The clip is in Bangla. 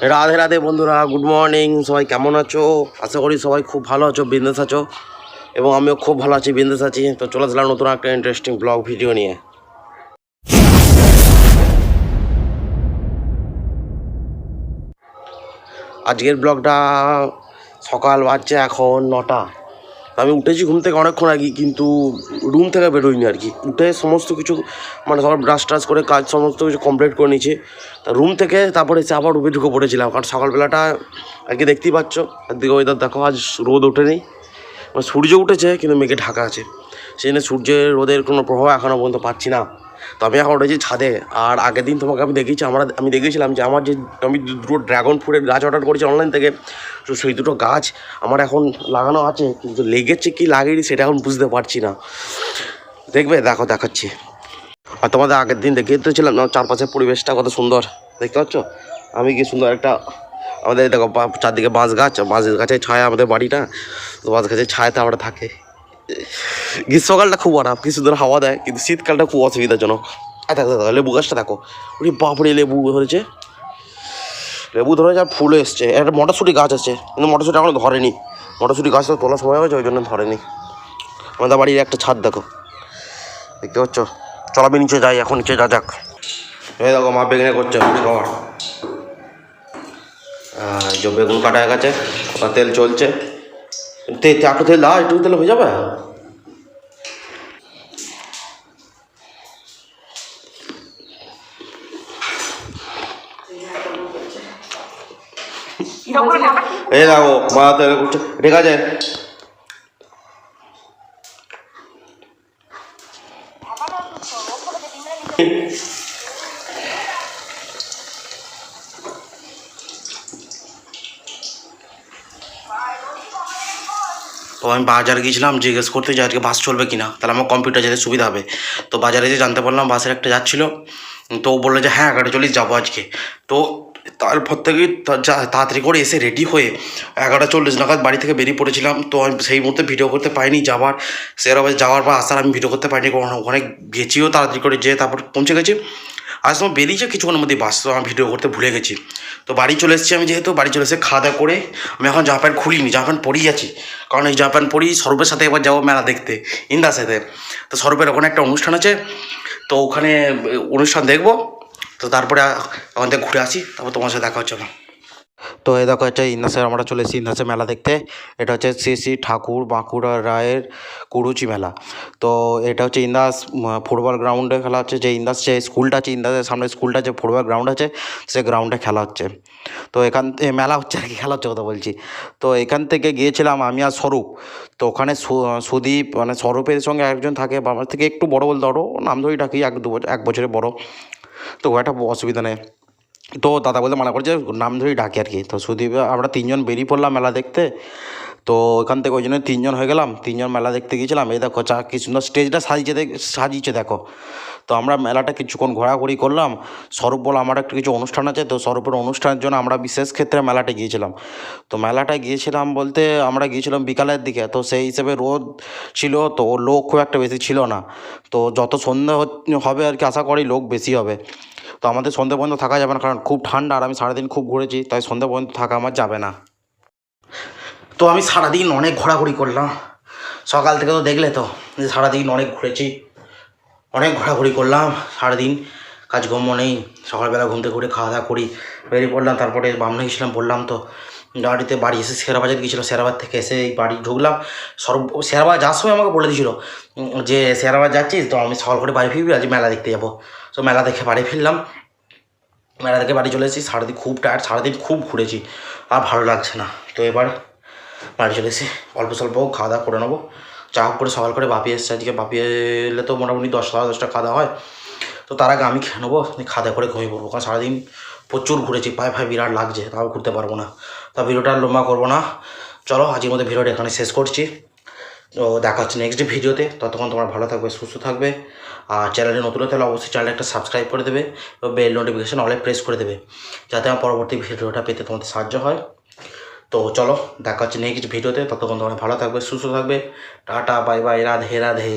রাধে রাধে বন্ধুরা গুড মর্নিং সবাই কেমন আছো? আশা করি সবাই খুব ভালো আছো, বিন্দেস আছো, এবং আমিও খুব ভালো আছি, বিন্দেস আছি। তো চলে আসলাম নতুন একটা ইন্টারেস্টিং ব্লগ ভিডিও নিয়ে। আজকের ব্লগটা সকাল বাজছে এখন নটা। আমি উঠেছি ঘুম থেকে অনেকক্ষণ আগে, কিন্তু রুম থেকে বেরোইনি আর কি। উঠে সমস্ত কিছু মানে সবার ব্রাশ ট্রাশ করে কাজ সমস্ত কিছু কমপ্লিট করে নিয়েছে। তা রুম থেকে তারপরে এসে আবার রুমে ঢুকে পড়েছিলাম, কারণ সকালবেলাটা আর কি দেখতেই পাচ্ছ। একদিকে ওয়েদার দেখো, আজ রোদ ওঠেনি। মানে সূর্য উঠেছে, কিন্তু মেঘে ঢাকা আছে। সেই জন্য সূর্যের রোদের কোনো প্রভাব এখনও পর্যন্ত পাচ্ছি না। তো আমি এখন উঠেছি ছাদে। আর আগের দিন তোমাকে আমি দেখিয়েছি, আমরা, আমি দেখেছিলাম যে আমার যে, আমি দুটো ড্রাগন ফ্রুটের গাছ অর্ডার করেছি অনলাইন থেকে, তো সেই দুটো গাছ আমার এখন লাগানো আছে, কিন্তু লেগেছে কি লাগেনি সেটা এখন বুঝতে পারছি না। দেখবে, দেখো, দেখাচ্ছি। আর তোমাদের আগের দিন দেখিয়ে তো ছিলাম না চারপাশের পরিবেশটা কত সুন্দর, দেখতে পাচ্ছ? আমি কি সুন্দর একটা, আমাদের দেখো চারদিকে বাঁশ গাছ বাঁশ গাছের ছায়া আমাদের বাড়িটা, তো বাঁশ গাছের ছায়াতে আমরা থাকে। গ্রীষ্মকালটা খুব আরাম কি সুন্দর হাওয়া দেয়, কিন্তু শীতকালটা খুব অসুবিধাজনক। দেখো দেখো, লেবু গাছটা দেখো। ওই বাপরে, লেবু ধরেছে। লেবু ধরে যা ফুল এসছে। একটা মটরশুঁটি গাছ আছে, কিন্তু মটরশুঁটি এখনও ধরেনি। মটরশুঁটি গাছটা তোলার সময় হয়েছে, ওই জন্য ধরেনি। আমাদের বাড়ির একটা ছাদ দেখো। দেখতে পাচ্ছ? চল, আমি নিচে যাই, এখন নিচে যা যাক। এই দেখো, মা বেগুনে করছে খাবার বেগুন কাটা গেছে তেল চলছে। তে তে- একটু তেল দাও, একটু তেল হয়ে যাবে? এই দেখো মা তেল করছে ঠিক আছে তো আমি বাজার গিয়েছিলাম জিজ্ঞেস করতে যে আজকে বাস চলবে কিনা? তাহলে আমার কম্পিউটার যেতে সুবিধা হবে। তো বাজারে যে জানতে পারলাম বাসের একটা যাচ্ছিল। তো ও বলল যে হ্যাঁ এগারোটা চল্লিশ যাব আজকে। তো তারপর থেকে তা- যা- তাড়াতাড়ি করে এসে রেডি হয়ে এগারোটা চল্লিশ নাগাদ বাড়ি থেকে বেরিয়ে পড়েছিলাম। তো আমি সেই মুহূর্তে ভিডিও করতে পারিনি যাওয়ার সেরকম যাওয়ার বা আসার আমি ভিডিও করতে পারিনি কারণ ওখানে গেছিও তাড়াতাড়ি করে যেয়ে তারপর পৌঁছে গেছি। আজ তোমার বেরিয়েছে কিছুক্ষণের মধ্যেই বাস, তো আমি ভিডিও করতে ভুলে গেছি। তো বাড়ি চলে এসেছি আমি যেহেতু, বাড়ি চলে এসে খাওয়া দাওয়া করে আমি এখন জামা প্যান্ট খুলিনি, জামা প্যান্ট পরেই আছি। কারণ এই জামা প্যান্ট পরি স্বরূপের সাথে এবার যাব মেলা দেখতে, ইন্দার সাথে। তো স্বরূপের ওখানে একটা অনুষ্ঠান আছে, তো ওখানে অনুষ্ঠান দেখব। তো তারপরে ওখান থেকে ঘুরে আসি, তারপর তোমার সাথে দেখা হচ্ছে আমার। তো এই দেখো হচ্ছে ইন্দাসের আমরা চলে এসেছি ইন্দাসের মেলা দেখতে। এটা হচ্ছে শ্রী শ্রী ঠাকুর বাঁকুড়া রায়ের কুরুচি মেলা। তো এটা হচ্ছে ইন্দাস ফুটবল গ্রাউন্ডে খেলা হচ্ছে, যে ইন্দাস যে স্কুলটা আছে ইন্দাসের সামনে স্কুলটা যে ফুটবল গ্রাউন্ড আছে, সে গ্রাউন্ডে খেলা হচ্ছে। তো এখান মেলা হচ্ছে আর কি, খেলা হচ্ছে কথা বলছি। তো এখান থেকে গিয়েছিলাম আমি আর স্বরূপ। তো ওখানে সুদীপ মানে স্বরূপের সঙ্গে একজন থাকে বা আমার থেকে একটু বড় বলতে পারো, নাম ধরেই ডাকি, এক দু এক বছরের বড়। তো একটা অসুবিধা নেই। তো দাদা বলতে মানা করছে, নাম ধরেই ডাকে আর কি। তো সুদীপ, আমরা তিনজন বেরিয়ে পড়লাম মেলা দেখতে। তো ওখান থেকে ওই জন্য তিনজন হয়ে গেলাম, তিনজন মেলা দেখতে গিয়েছিলাম। এই দেখো চা, কি সুন্দর স্টেজটা সাজিয়েছে সাজিয়েছে দেখো। তো আমরা মেলাটা কিছুক্ষণ ঘোরাঘুরি করলাম। স্বরূপ বলে আমার একটা কিছু অনুষ্ঠান আছে, তো স্বরূপের অনুষ্ঠানের জন্য আমরা বিশেষ ক্ষেত্রে মেলাটা গিয়েছিলাম। তো মেলাটায় গিয়েছিলাম বলতে আমরা গিয়েছিলাম বিকালের দিকে, তো সেই হিসেবে রোদ ছিল, তো লোক খুব একটা বেশি ছিল না। তো যত সন্ধ্যা হবে আর কি, আশা করি লোক বেশি হবে। তো আমাদের সন্ধ্যে পর্যন্ত থাকা যাবে না, কারণ খুব ঠান্ডা আর আমি সারাদিন খুব ঘুরেছি, তাই সন্ধ্যে পর্যন্ত থাকা আমার যাবে না। তো আমি সারাদিন অনেক ঘোরাঘুরি করলাম। সকাল থেকে তো দেখলে তো, যে সারাদিন অনেক ঘুরেছি, অনেক ঘোরাঘুরি করলাম, সারাদিন কাজকর্ম নেই, সকালবেলা ঘুম থেকে ঘুরে খাওয়া দাওয়া করি, বেরিয়ে পড়লাম, তারপরে বামনে গেছিলাম, বললাম তো গাড়িতে বাড়ি এসে শেরাবাজার গিয়েছিল শেরাবাদ থেকে এসে এই বাড়ি ঢুকলাম, সর্ব শেরাবাদ যাওয়ার সময় আমাকে বলে দিয়েছিলো, যে শেরাবাদ যাচ্ছিস তো আমি সকাল করে বাড়ি ফিরবি, আজ মেলা দেখতে যাব। তো মেলা দেখে বাড়ি ফিরলাম, মেলা থেকে বাড়ি চলে এসেছি, সারাদিন খুব টায়ার্ড সারাদিন খুব ঘুরেছি, আর ভালো লাগছে না। তো এবার বাড়ি চলে এসে অল্প স্বল্প খাওয়া দাওয়া করে নেব। চা করে সকাল করে বাপি এসছে আজকে। বাপি এলে তো মোটামুটি দশ সাড়ে দশটা খাওয়া হয়। তো তার আগে আমি খেয়ে নেব। খাওয়া দাওয়া করে ঘুমিয়ে পড়ব। কারণ সারাদিন প্রচুর ঘুরেছি। পায়ে ফায়ে বিরাট লাগছে। তাও ঘুরতে পারব না। তা ভিডিওটা লম্বা করব না। চলো, আজকের মধ্যে ভিডিওটা এখানে শেষ করছি। তো দেখা হচ্ছে নেক্সট ভিডিওতে। ততক্ষণ তোমার ভালো থাকবে, সুস্থ থাকবে। আর চ্যানেলে নতুন হতে হলে অবশ্যই চ্যানেলটা একটা সাবস্ক্রাইব করে দেবে। এবং বেল নোটিফিকেশান অলে প্রেস করে দেবে। যাতে আমার পরবর্তী ভিডিওটা পেতে তোমাদের সাহায্য হয়। তো চলো, দেখা হচ্ছে নেক্সট ভিডিওতে। ততক্ষণ তোমরা ভালো থাকবে, সুস্থ থাকবে। Tata, bye bye, Radhe Radhe.